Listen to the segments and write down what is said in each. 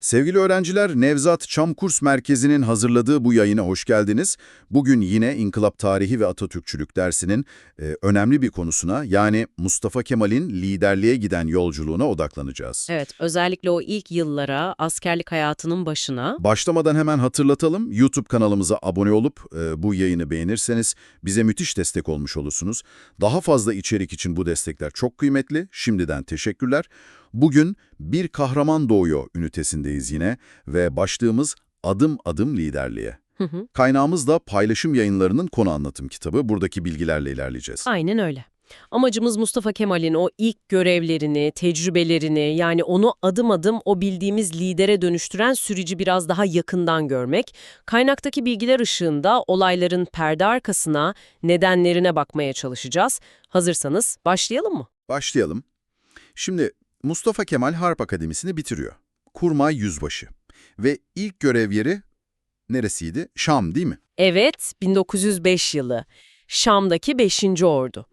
Sevgili öğrenciler, Nevzat Çam Kurs Merkezi'nin hazırladığı bu yayına hoş geldiniz. Bugün yine İnkılap Tarihi ve Atatürkçülük dersinin e, önemli bir konusuna yani Mustafa Kemal'in liderliğe giden yolculuğuna odaklanacağız. Evet, özellikle o ilk yıllara, askerlik hayatının başına. Başlamadan hemen hatırlatalım, YouTube kanalımıza abone olup e, bu yayını beğenirseniz bize müthiş destek olmuş olursunuz. Daha fazla içerik için bu destekler çok kıymetli, şimdiden teşekkürler. Bugün Bir Kahraman Doğuyor ünitesindeyiz yine ve başlığımız Adım Adım Liderliğe. Hı hı. Kaynağımız da paylaşım yayınlarının konu anlatım kitabı. Buradaki bilgilerle ilerleyeceğiz. Aynen öyle. Amacımız Mustafa Kemal'in o ilk görevlerini, tecrübelerini yani onu adım adım o bildiğimiz lidere dönüştüren süreci biraz daha yakından görmek. Kaynaktaki bilgiler ışığında olayların perde arkasına, nedenlerine bakmaya çalışacağız. Hazırsanız başlayalım mı? Başlayalım. Şimdi Mustafa Kemal Harp Akademisi'ni bitiriyor. Kurmay Yüzbaşı. Ve ilk görev yeri neresiydi? Şam değil mi? Evet, 1905 yılı. Şam'daki 5. Ordu.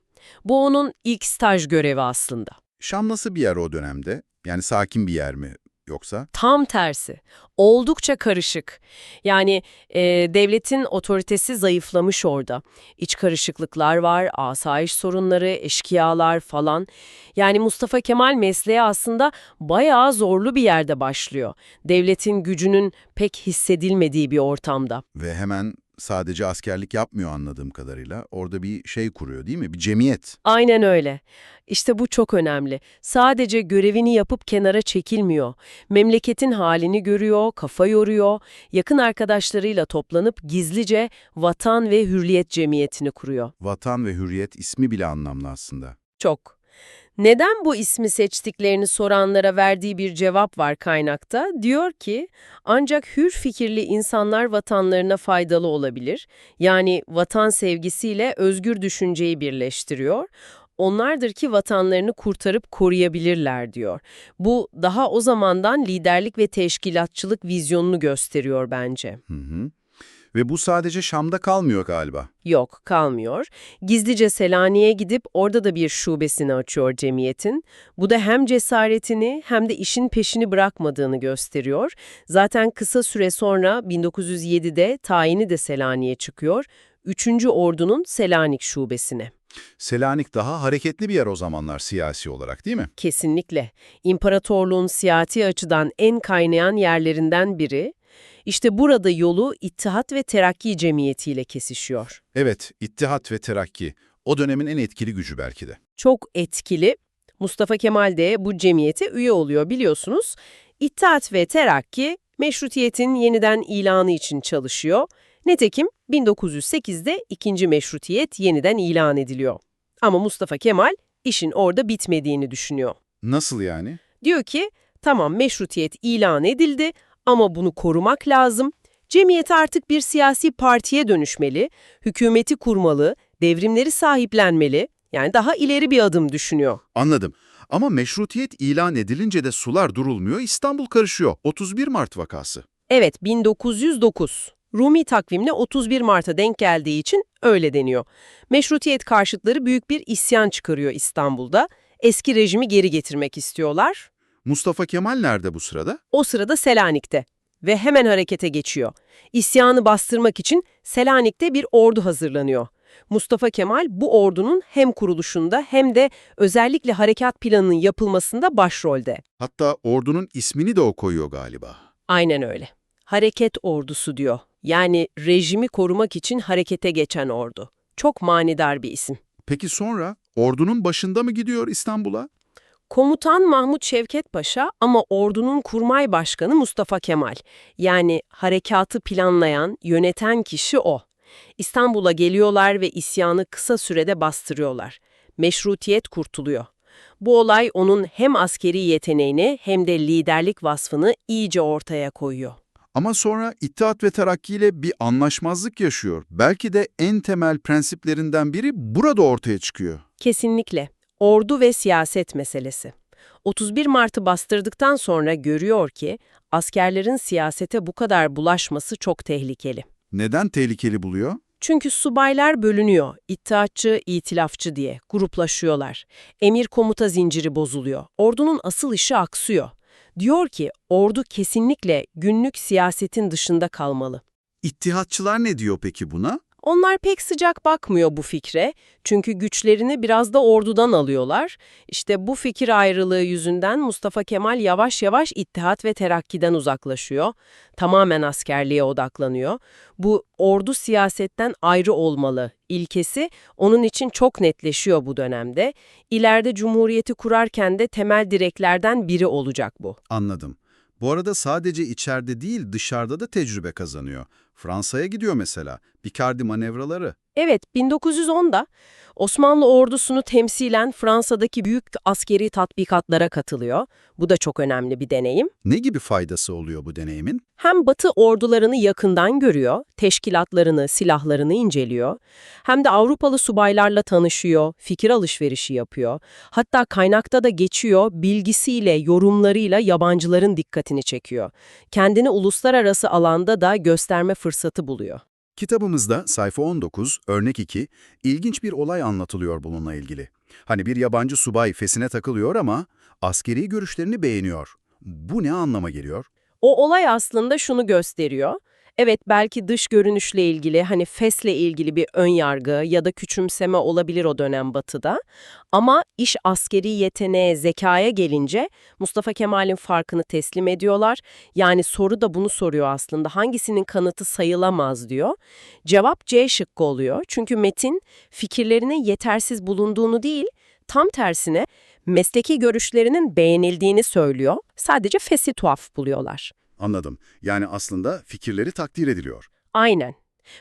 Bu onun ilk staj görevi aslında. Şam nasıl bir yer o dönemde? Yani sakin bir yer mi yoksa? Tam tersi. Oldukça karışık. Yani e, devletin otoritesi zayıflamış orada. İç karışıklıklar var, asayiş sorunları, eşkıyalar falan. Yani Mustafa Kemal mesleğe aslında bayağı zorlu bir yerde başlıyor. Devletin gücünün pek hissedilmediği bir ortamda. Ve hemen sadece askerlik yapmıyor anladığım kadarıyla. Orada bir şey kuruyor değil mi? Bir cemiyet. Aynen öyle. İşte bu çok önemli. Sadece görevini yapıp kenara çekilmiyor. Memleketin halini görüyor, kafa yoruyor. Yakın arkadaşlarıyla toplanıp gizlice Vatan ve Hürriyet Cemiyeti'ni kuruyor. Vatan ve hürriyet ismi bile anlamlı aslında. Çok. Neden bu ismi seçtiklerini soranlara verdiği bir cevap var kaynakta. Diyor ki, ancak hür fikirli insanlar vatanlarına faydalı olabilir. Yani vatan sevgisiyle özgür düşünceyi birleştiriyor. Onlardır ki vatanlarını kurtarıp koruyabilirler diyor. Bu daha o zamandan liderlik ve teşkilatçılık vizyonunu gösteriyor bence. Hı hı. Ve bu sadece Şam'da kalmıyor galiba. Yok, kalmıyor. Gizlice Selanik'e gidip orada da bir şubesini açıyor cemiyetin. Bu da hem cesaretini hem de işin peşini bırakmadığını gösteriyor. Zaten kısa süre sonra 1907'de tayini de Selanik'e çıkıyor. 3. Ordu'nun Selanik şubesine. Selanik daha hareketli bir yer o zamanlar siyasi olarak değil mi? Kesinlikle. İmparatorluğun siyasi açıdan en kaynayan yerlerinden biri. İşte burada yolu İttihat ve Terakki Cemiyeti ile kesişiyor. Evet, İttihat ve Terakki. O dönemin en etkili gücü belki de. çok etkili. Mustafa Kemal de bu cemiyete üye oluyor biliyorsunuz. İttihat ve Terakki meşrutiyetin yeniden ilanı için çalışıyor. Netekim 1908'de ikinci meşrutiyet yeniden ilan ediliyor. Ama Mustafa Kemal işin orada bitmediğini düşünüyor. Nasıl yani? Diyor ki tamam meşrutiyet ilan edildi ama bunu korumak lazım. Cemiyet artık bir siyasi partiye dönüşmeli, hükümeti kurmalı, devrimleri sahiplenmeli. Yani daha ileri bir adım düşünüyor. Anladım. Ama meşrutiyet ilan edilince de sular durulmuyor, İstanbul karışıyor. 31 Mart vakası. Evet 1909. Rumi takvimle 31 Mart'a denk geldiği için öyle deniyor. Meşrutiyet karşıtları büyük bir isyan çıkarıyor İstanbul'da. Eski rejimi geri getirmek istiyorlar. Mustafa Kemal nerede bu sırada? O sırada Selanik'te ve hemen harekete geçiyor. İsyanı bastırmak için Selanik'te bir ordu hazırlanıyor. Mustafa Kemal bu ordunun hem kuruluşunda hem de özellikle harekat planının yapılmasında başrolde. Hatta ordunun ismini de o koyuyor galiba. Aynen öyle. Hareket ordusu diyor. Yani rejimi korumak için harekete geçen ordu. Çok manidar bir isim. Peki sonra ordunun başında mı gidiyor İstanbul'a? Komutan Mahmut Şevket Paşa ama ordunun kurmay başkanı Mustafa Kemal. Yani harekatı planlayan, yöneten kişi o. İstanbul'a geliyorlar ve isyanı kısa sürede bastırıyorlar. Meşrutiyet kurtuluyor. Bu olay onun hem askeri yeteneğini hem de liderlik vasfını iyice ortaya koyuyor. Ama sonra İttihat ve Terakki ile bir anlaşmazlık yaşıyor. Belki de en temel prensiplerinden biri burada ortaya çıkıyor. Kesinlikle. Ordu ve siyaset meselesi. 31 Mart'ı bastırdıktan sonra görüyor ki askerlerin siyasete bu kadar bulaşması çok tehlikeli. Neden tehlikeli buluyor? Çünkü subaylar bölünüyor, İttihatçı, itilafçı diye gruplaşıyorlar. Emir komuta zinciri bozuluyor. Ordunun asıl işi aksıyor. Diyor ki ordu kesinlikle günlük siyasetin dışında kalmalı. İttihatçılar ne diyor peki buna? Onlar pek sıcak bakmıyor bu fikre çünkü güçlerini biraz da ordudan alıyorlar. İşte bu fikir ayrılığı yüzünden Mustafa Kemal yavaş yavaş İttihat ve Terakki'den uzaklaşıyor. Tamamen askerliğe odaklanıyor. Bu ordu siyasetten ayrı olmalı ilkesi onun için çok netleşiyor bu dönemde. İleride Cumhuriyeti kurarken de temel direklerden biri olacak bu. Anladım. Bu arada sadece içeride değil dışarıda da tecrübe kazanıyor. Fransa'ya gidiyor mesela. Picardy manevraları. Evet, 1910'da Osmanlı ordusunu temsilen Fransa'daki büyük askeri tatbikatlara katılıyor. Bu da çok önemli bir deneyim. Ne gibi faydası oluyor bu deneyimin? Hem Batı ordularını yakından görüyor, teşkilatlarını, silahlarını inceliyor. Hem de Avrupalı subaylarla tanışıyor, fikir alışverişi yapıyor. Hatta kaynakta da geçiyor, bilgisiyle, yorumlarıyla yabancıların dikkatini çekiyor. Kendini uluslararası alanda da gösterme fırsatı buluyor. Kitabımızda sayfa 19, örnek 2, ilginç bir olay anlatılıyor bununla ilgili. Hani bir yabancı subay fesine takılıyor ama askeri görüşlerini beğeniyor. Bu ne anlama geliyor? O olay aslında şunu gösteriyor. Evet belki dış görünüşle ilgili hani fesle ilgili bir ön yargı ya da küçümseme olabilir o dönem batıda. Ama iş askeri yeteneğe, zekaya gelince Mustafa Kemal'in farkını teslim ediyorlar. Yani soru da bunu soruyor aslında hangisinin kanıtı sayılamaz diyor. Cevap C şıkkı oluyor. Çünkü Metin fikirlerinin yetersiz bulunduğunu değil, tam tersine mesleki görüşlerinin beğenildiğini söylüyor. Sadece fesi tuhaf buluyorlar. Anladım. Yani aslında fikirleri takdir ediliyor. Aynen.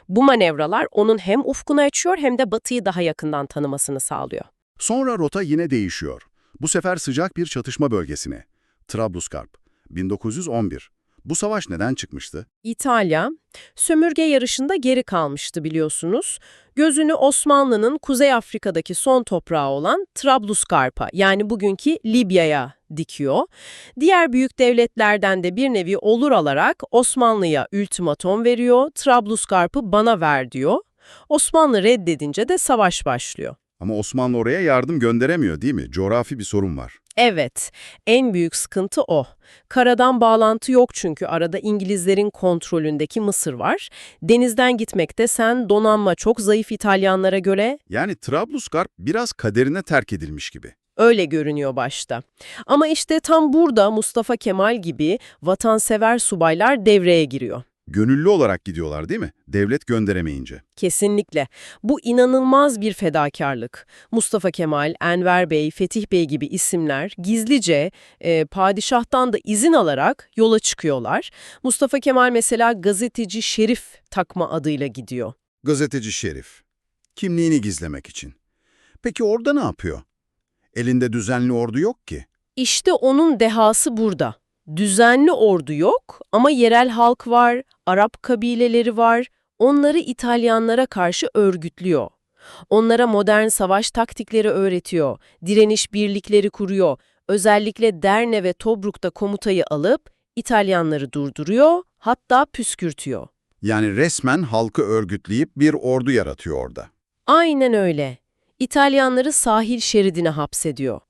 Bu manevralar onun hem ufkunu açıyor hem de Batı'yı daha yakından tanımasını sağlıyor. Sonra rota yine değişiyor. Bu sefer sıcak bir çatışma bölgesine. Trablusgarp, 1911. Bu savaş neden çıkmıştı? İtalya, sömürge yarışında geri kalmıştı biliyorsunuz. Gözünü Osmanlı'nın Kuzey Afrika'daki son toprağı olan Trablusgarp'a yani bugünkü Libya'ya dikiyor. Diğer büyük devletlerden de bir nevi olur alarak Osmanlı'ya ultimatom veriyor, Trablusgarp'ı bana ver diyor. Osmanlı reddedince de savaş başlıyor. Ama Osmanlı oraya yardım gönderemiyor değil mi? Coğrafi bir sorun var. Evet, en büyük sıkıntı o. Karadan bağlantı yok çünkü arada İngilizlerin kontrolündeki Mısır var. Denizden gitmekte sen donanma çok zayıf İtalyanlara göre Yani Trablusgarp biraz kaderine terk edilmiş gibi. öyle görünüyor başta. Ama işte tam burada Mustafa Kemal gibi vatansever subaylar devreye giriyor. Gönüllü olarak gidiyorlar değil mi? Devlet gönderemeyince. Kesinlikle. Bu inanılmaz bir fedakarlık. Mustafa Kemal, Enver Bey, Fetih Bey gibi isimler gizlice e, padişahtan da izin alarak yola çıkıyorlar. Mustafa Kemal mesela gazeteci Şerif takma adıyla gidiyor. Gazeteci Şerif. Kimliğini gizlemek için. Peki orada ne yapıyor? Elinde düzenli ordu yok ki. İşte onun dehası burada. Düzenli ordu yok ama yerel halk var, Arap kabileleri var. Onları İtalyanlara karşı örgütlüyor. Onlara modern savaş taktikleri öğretiyor, direniş birlikleri kuruyor. Özellikle Derne ve Tobruk'ta komutayı alıp İtalyanları durduruyor, hatta püskürtüyor. Yani resmen halkı örgütleyip bir ordu yaratıyor orada. Aynen öyle. İtalyanları sahil şeridine hapsediyor.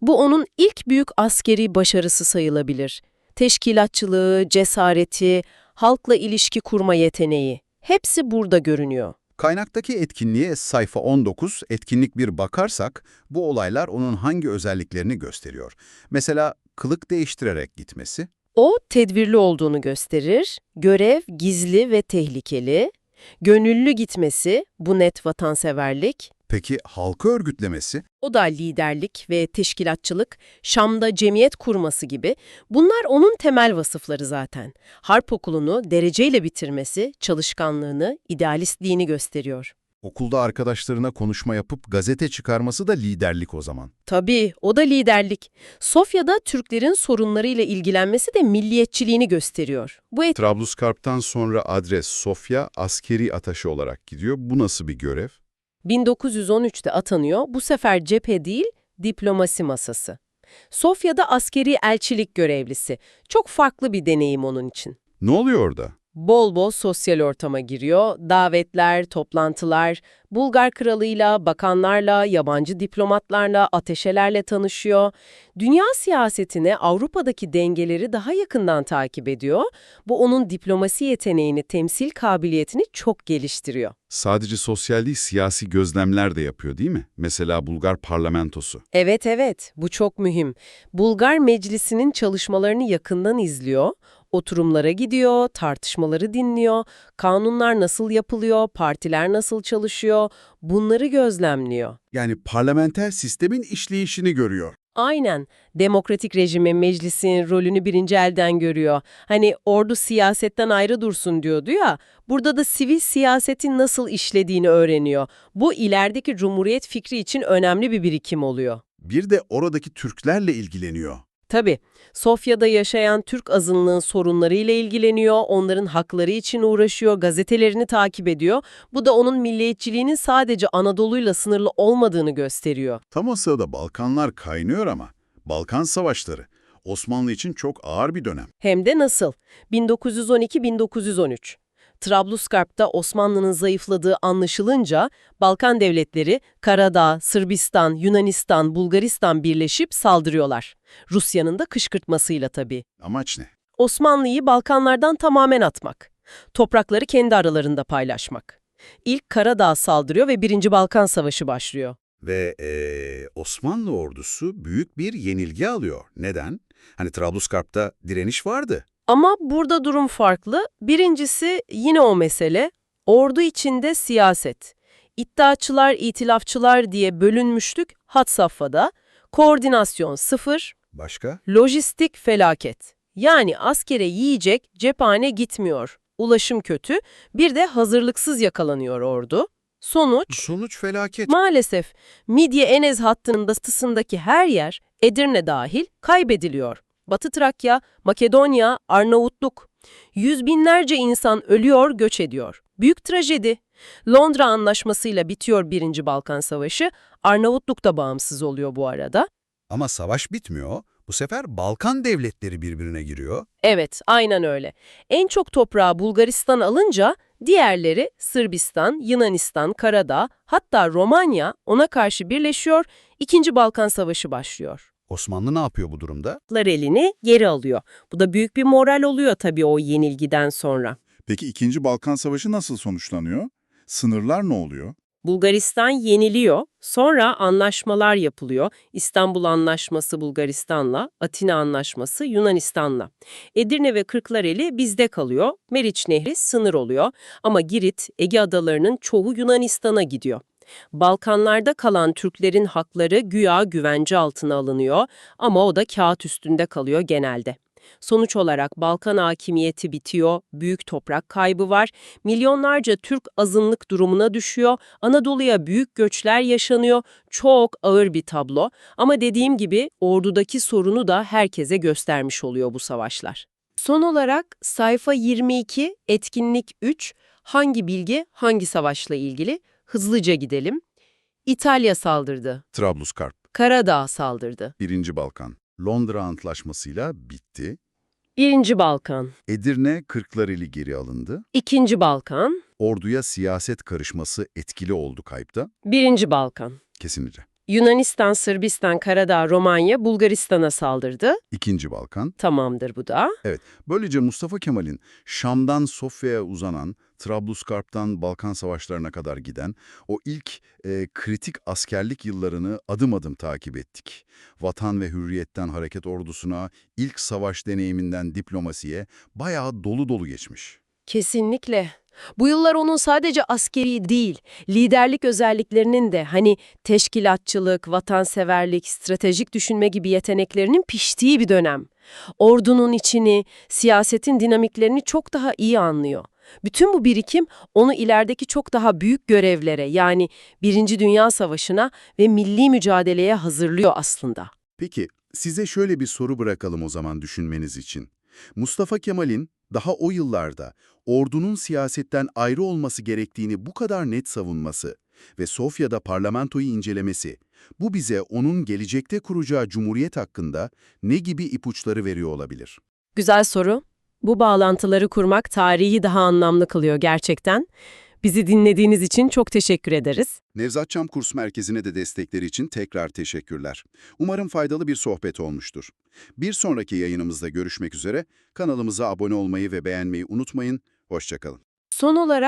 Bu onun ilk büyük askeri başarısı sayılabilir. Teşkilatçılığı, cesareti, halkla ilişki kurma yeteneği. Hepsi burada görünüyor. Kaynaktaki etkinliğe sayfa 19 etkinlik bir bakarsak bu olaylar onun hangi özelliklerini gösteriyor. Mesela kılık değiştirerek gitmesi, O tedbirli olduğunu gösterir, görev gizli ve tehlikeli, gönüllü gitmesi, bu net vatanseverlik, peki halkı örgütlemesi, o da liderlik ve teşkilatçılık, Şam'da cemiyet kurması gibi bunlar onun temel vasıfları zaten. Harp okulunu dereceyle bitirmesi, çalışkanlığını, idealistliğini gösteriyor. okulda arkadaşlarına konuşma yapıp gazete çıkarması da liderlik o zaman. Tabii, o da liderlik. Sofya'da Türklerin sorunlarıyla ilgilenmesi de milliyetçiliğini gösteriyor. Bu et Trablusgarp'tan sonra adres Sofya askeri ataşı olarak gidiyor. Bu nasıl bir görev? 1913'te atanıyor, bu sefer cephe değil, diplomasi masası. Sofya'da askeri elçilik görevlisi. Çok farklı bir deneyim onun için. Ne oluyor orada? Bol bol sosyal ortama giriyor, davetler, toplantılar, Bulgar kralıyla, bakanlarla, yabancı diplomatlarla, ateşelerle tanışıyor. Dünya siyasetine Avrupa'daki dengeleri daha yakından takip ediyor. Bu onun diplomasi yeteneğini, temsil kabiliyetini çok geliştiriyor. Sadece sosyal değil, siyasi gözlemler de yapıyor değil mi? Mesela Bulgar parlamentosu. Evet evet, bu çok mühim. Bulgar Meclisi'nin çalışmalarını yakından izliyor, oturumlara gidiyor, tartışmaları dinliyor, kanunlar nasıl yapılıyor, partiler nasıl çalışıyor, bunları gözlemliyor. Yani parlamenter sistemin işleyişini görüyor. Aynen, demokratik rejimin meclisin rolünü birinci elden görüyor. Hani ordu siyasetten ayrı dursun diyordu ya, burada da sivil siyasetin nasıl işlediğini öğreniyor. Bu ilerideki cumhuriyet fikri için önemli bir birikim oluyor. Bir de oradaki Türklerle ilgileniyor. Tabii. Sofya'da yaşayan Türk azınlığın sorunlarıyla ilgileniyor, onların hakları için uğraşıyor, gazetelerini takip ediyor. Bu da onun milliyetçiliğinin sadece Anadolu'yla sınırlı olmadığını gösteriyor. Tam o sırada Balkanlar kaynıyor ama Balkan Savaşları Osmanlı için çok ağır bir dönem. Hem de nasıl? 1912-1913. Trablusgarp'ta Osmanlı'nın zayıfladığı anlaşılınca Balkan devletleri Karadağ, Sırbistan, Yunanistan, Bulgaristan birleşip saldırıyorlar. Rusya'nın da kışkırtmasıyla tabii. Amaç ne? Osmanlı'yı Balkanlardan tamamen atmak. Toprakları kendi aralarında paylaşmak. İlk Karadağ saldırıyor ve Birinci Balkan Savaşı başlıyor. Ve eee, Osmanlı ordusu büyük bir yenilgi alıyor. Neden? Hani Trablusgarp'ta direniş vardı. Ama burada durum farklı. Birincisi yine o mesele, ordu içinde siyaset. İddiaçılar, itilafçılar diye bölünmüşlük had safhada, koordinasyon sıfır, Başka? lojistik felaket. Yani askere yiyecek, cephane gitmiyor. Ulaşım kötü, bir de hazırlıksız yakalanıyor ordu. Sonuç, Sonuç felaket. maalesef Midye-Enez hattının batısındaki her yer, Edirne dahil, kaybediliyor. Batı Trakya, Makedonya, Arnavutluk. Yüz binlerce insan ölüyor, göç ediyor. Büyük trajedi. Londra Anlaşması'yla bitiyor Birinci Balkan Savaşı. Arnavutluk da bağımsız oluyor bu arada. Ama savaş bitmiyor. Bu sefer Balkan devletleri birbirine giriyor. Evet, aynen öyle. En çok toprağı Bulgaristan alınca diğerleri Sırbistan, Yunanistan, Karadağ, hatta Romanya ona karşı birleşiyor, İkinci Balkan Savaşı başlıyor. Osmanlı ne yapıyor bu durumda? Lar elini geri alıyor. Bu da büyük bir moral oluyor tabii o yenilgiden sonra. Peki 2. Balkan Savaşı nasıl sonuçlanıyor? Sınırlar ne oluyor? Bulgaristan yeniliyor, sonra anlaşmalar yapılıyor. İstanbul Anlaşması Bulgaristan'la, Atina Anlaşması Yunanistan'la. Edirne ve Kırklareli bizde kalıyor, Meriç Nehri sınır oluyor ama Girit, Ege adalarının çoğu Yunanistan'a gidiyor. Balkanlarda kalan Türklerin hakları güya güvence altına alınıyor ama o da kağıt üstünde kalıyor genelde. Sonuç olarak Balkan hakimiyeti bitiyor, büyük toprak kaybı var, milyonlarca Türk azınlık durumuna düşüyor, Anadolu'ya büyük göçler yaşanıyor, çok ağır bir tablo ama dediğim gibi ordudaki sorunu da herkese göstermiş oluyor bu savaşlar. Son olarak sayfa 22, etkinlik 3, hangi bilgi hangi savaşla ilgili? Hızlıca gidelim. İtalya saldırdı, Trablusgarp, Karadağ saldırdı, 1. Balkan. Londra Antlaşması'yla bitti. Birinci Balkan, Edirne, Kırklareli geri alındı. İkinci Balkan, Orduya siyaset karışması etkili oldu kayıpta. Birinci Balkan. Kesinlikle. Yunanistan, Sırbistan, Karadağ, Romanya, Bulgaristan'a saldırdı. İkinci Balkan. Tamamdır bu da. Böylece Mustafa Kemal'in Şam'dan Sofya'ya uzanan, Trablusgarp'tan Balkan Savaşlarına kadar giden o ilk e, kritik askerlik yıllarını adım adım takip ettik. Vatan ve Hürriyet'ten hareket ordusuna, ilk savaş deneyiminden diplomasiye bayağı dolu dolu geçmiş. Kesinlikle. Bu yıllar onun sadece askeri değil, liderlik özelliklerinin de hani teşkilatçılık, vatanseverlik, stratejik düşünme gibi yeteneklerinin piştiği bir dönem. Ordunun içini, siyasetin dinamiklerini çok daha iyi anlıyor. Bütün bu birikim onu ilerideki çok daha büyük görevlere yani Birinci Dünya Savaşı'na ve milli mücadeleye hazırlıyor aslında. Peki, size şöyle bir soru bırakalım o zaman düşünmeniz için. Mustafa Kemal'in daha o yıllarda ordunun siyasetten ayrı olması gerektiğini bu kadar net savunması ve Sofya'da parlamentoyu incelemesi, bu bize onun gelecekte kuracağı cumhuriyet hakkında ne gibi ipuçları veriyor olabilir? Güzel soru. Bu bağlantıları kurmak tarihi daha anlamlı kılıyor gerçekten. Bizi dinlediğiniz için çok teşekkür ederiz. Nevzat Çam Kurs Merkezi'ne de destekleri için tekrar teşekkürler. Umarım faydalı bir sohbet olmuştur. Bir sonraki yayınımızda görüşmek üzere. Kanalımıza abone olmayı ve beğenmeyi unutmayın. Hoşçakalın. Son olarak